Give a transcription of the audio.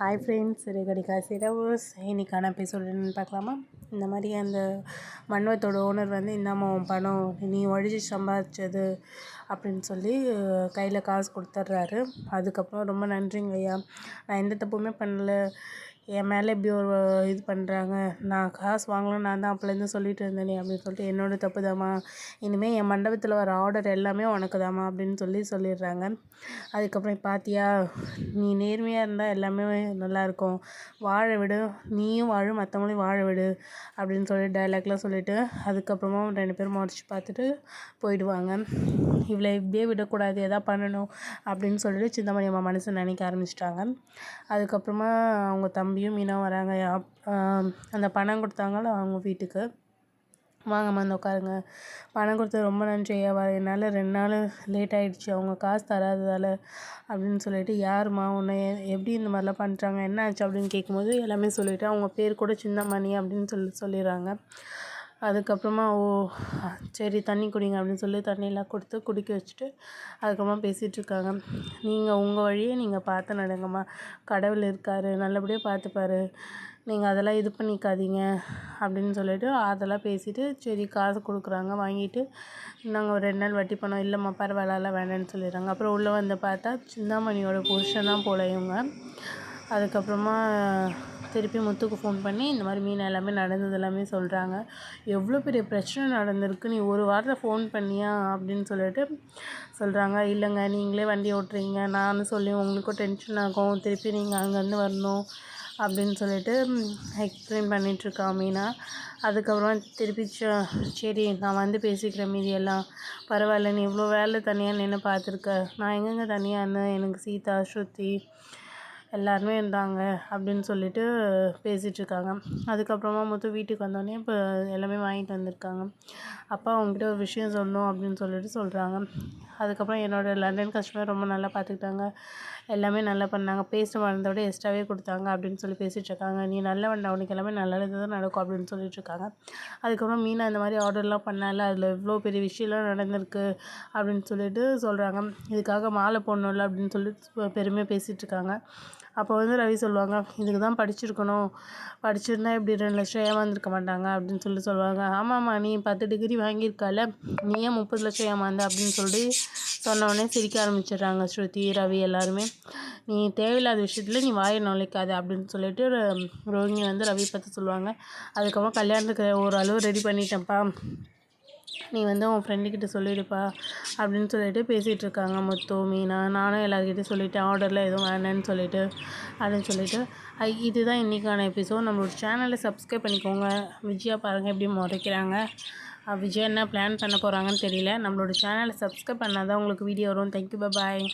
Hi friends ரேகடிகா சிரவஸ் இன்னைக்கான episode என்னென்னு பார்க்கலாமா? இந்த மாதிரி அந்த மண்வத்தோட ஓனர் வந்து இந்தாம்மா பணம் நீ ஒழிச்சு சம்பாதிச்சது அப்படின்னு சொல்லி கையில் காசு கொடுத்துட்றாரு. அதுக்கப்புறம் ரொம்ப நன்றிங்க ஐயா நான் எந்த தப்புமே பண்ணல. என் மேலே இப்படி ஒரு இது பண்ணுறாங்க. நான் காசு வாங்கணும் நான் தான் அப்போலேருந்து சொல்லிட்டு இருந்தேனே அப்படின்னு சொல்லிட்டு என்னோட தப்பு தாம்மா. இனிமேல் என் மண்டபத்தில் வர ஆர்டர் எல்லாமே உனக்கு தாம்மா அப்படின்னு சொல்லி சொல்லிடுறாங்க. அதுக்கப்புறம் பார்த்தியா நீ நேர்மையாக இருந்தால் எல்லாமே நல்லாயிருக்கும் வாழ விடு. நீயும் வாழும் மற்றவங்களையும் வாழ விடு அப்படின்னு சொல்லி டைலாக்லாம் சொல்லிவிட்டு அதுக்கப்புறமா ரெண்டு பேரும் முடிச்சு பார்த்துட்டு போயிடுவாங்க. இவளை இப்படியே விடக்கூடாது எதா பண்ணணும் அப்படின்னு சொல்லிட்டு சிந்தாமணி அம்மா மனசு நினைக்க ஆரம்பிச்சிட்டாங்க. அதுக்கப்புறமா அவங்க தம்பியும் மீனா வராங்க. அந்த பணம் கொடுத்தாங்கள அவங்க வீட்டுக்கு. வாங்கம்மா வந்து உட்காருங்க. பணம் கொடுத்தது ரொம்ப நன்றி ஐயா. என்னால் ரெண்டு நாள் லேட் ஆகிடுச்சு அவங்க காசு தராததால் அப்படின்னு சொல்லிட்டு யாருமா உன்னை எப்படி இந்த மாதிரிலாம் பண்ணுறாங்க என்ன ஆச்சு? அப்படின்னு கேட்கும்போது எல்லாமே சொல்லிவிட்டு அவங்க பேர் கூட சின்னமணி அப்படின்னு சொல்லி சொல்லிடுறாங்க. அதுக்கப்புறமா ஓ சரி தண்ணி குடிங்க அப்படின்னு சொல்லி தண்ணியெலாம் கொடுத்து குடிக்க வச்சுட்டு அதுக்கப்புறமா பேசிகிட்ருக்காங்க. நீங்கள் உங்கள் வழியே நீங்கள் பார்த்து நடங்கம்மா. கடவுள் இருக்கார். நல்லபடியாக பார்த்துப்பாரு. நீங்கள் அதெல்லாம் இது பண்ணிக்காதீங்க அப்படின்னு சொல்லிட்டு அதெல்லாம் பேசிவிட்டு சரி காசு கொடுக்குறாங்க. வாங்கிட்டு நாங்கள் ஒரு ரெண்டு நாள் வட்டி பணம் இல்லைம்மா பரவாயில்ல வேண்டாம்னு சொல்லிடுறாங்க. அப்புறம் உள்ளே வந்து பார்த்தா சிந்தாமணியோட புருஷன் தான் போல இவங்க. அதுக்கப்புறமா திருப்பி முத்துக்கு ஃபோன் பண்ணி இந்த மாதிரி மீன் எல்லாமே நடந்தது எல்லாமே சொல்கிறாங்க எவ்வளோ பெரிய பிரச்சனை நடந்திருக்கு. நீ ஒரு வாரத்தை ஃபோன் பண்ணியா? அப்படின்னு சொல்லிட்டு சொல்கிறாங்க இல்லைங்க நீங்களே வண்டி ஓட்டுறீங்க. நான் சொல்லி உங்களுக்கும் டென்ஷன் ஆகும். திருப்பி நீங்கள் அங்கேருந்து வரணும் அப்படின்னு சொல்லிட்டு எக்ஸ்பிளைன் பண்ணிகிட்ருக்கா மீனா. அதுக்கப்புறம் திருப்பி சரி நான் வந்து பேசிக்கிறேன் மீதியெல்லாம் பரவாயில்ல நீ இவ்வளோ வேலை தனியாக நின்று பார்த்துருக்க. நான் எங்கெங்கே தனியாக இருந்தேன் எனக்கு சீதா ஸ்ருதி எல்லாருமே இருந்தாங்க அப்படின்னு சொல்லிட்டு பேசிகிட்ருக்காங்க அதுக்கப்புறமா மொத்தம் வீட்டுக்கு வந்தோடனே இப்போ எல்லாமே வாங்கிட்டு வந்திருக்காங்க. அப்பா அவங்ககிட்ட ஒரு விஷயம் சொல்லணும் அப்படின்னு சொல்லிட்டு சொல்கிறாங்க அதுக்கப்புறம் என்னோடய லண்டன் கஸ்டமர் ரொம்ப நல்லா பார்த்துக்கிட்டாங்க. எல்லாமே நல்லா பண்ணாங்க. பேஸ்ட் மறந்த விட எக்ஸ்ட்ராவே கொடுத்தாங்க அப்படின்னு சொல்லி பேசிகிட்டு இருக்காங்க நீ நல்ல வேண்டாம் உனக்கு எல்லாமே நல்லது தான் நடக்கும் அப்படின்னு சொல்லிட்டு இருக்காங்க அதுக்கப்புறம் மீனா இந்த மாதிரி ஆர்டர்லாம் பண்ணால அதில் இவ்வளோ பெரிய விஷயம்லாம் நடந்திருக்கு அப்படின்னு சொல்லிட்டு சொல்கிறாங்க இதுக்காக மாலை போடணும்ல அப்படின்னு சொல்லிட்டு பெருமையாக பேசிகிட்டு இருக்காங்க அப்போ வந்து ரவி சொல்லுவாங்க இதுக்கு தான் படிச்சிருக்கணும். படிச்சிருந்தா இப்படி ரெண்டு லட்சம் ஏமாந்துருக்க மாட்டாங்க அப்படின்னு சொல்லி சொல்லுவாங்க. ஆமாம்மா நீ பத்து டிகிரி வாங்கியிருக்கால நீ ஏன் முப்பது லட்சம் ஏமாந்த அப்படின்னு சொல்லி சொன்னோடனே சிரிக்க ஆரம்பிச்சிடுறாங்க ஸ்ருதி ரவி எல்லாருமே. நீ தேவையில்லாத விஷயத்தில் நீ வாயை நுழைக்காது அப்படின்னு சொல்லிட்டு ரோஹிணி வந்து ரவி பார்த்து சொல்லுவாங்க. அதுக்கப்புறம் கல்யாணத்துக்கு ஓரளவு ரெடி பண்ணிட்டேன்ப்பா. நீ வந்து உன் ஃப்ரெண்டுக்கிட்ட சொல்லிவிடுப்பா அப்படின்னு சொல்லிட்டு பேசிகிட்டு இருக்காங்க முத்து மீனா. நானும் எல்லாருக்கிட்டையும் சொல்லிவிட்டு ஆர்டரில் எதுவும் வேணான்னு சொல்லிட்டு அப்படின்னு சொல்லிட்டு. இதுதான் இன்றைக்கான எபிசோட் நம்மளோட சேனலை சப்ஸ்கிரைப் பண்ணிக்கோங்க. விஜயா பாருங்கள் எப்படி முறைக்கிறாங்க. விஜயா என்ன பிளான் பண்ண போகிறாங்கன்னு தெரியல. நம்மளோட சேனலை சப்ஸ்கிரைப் பண்ணால் தான் உங்களுக்கு வீடியோ வரும். Thank you bye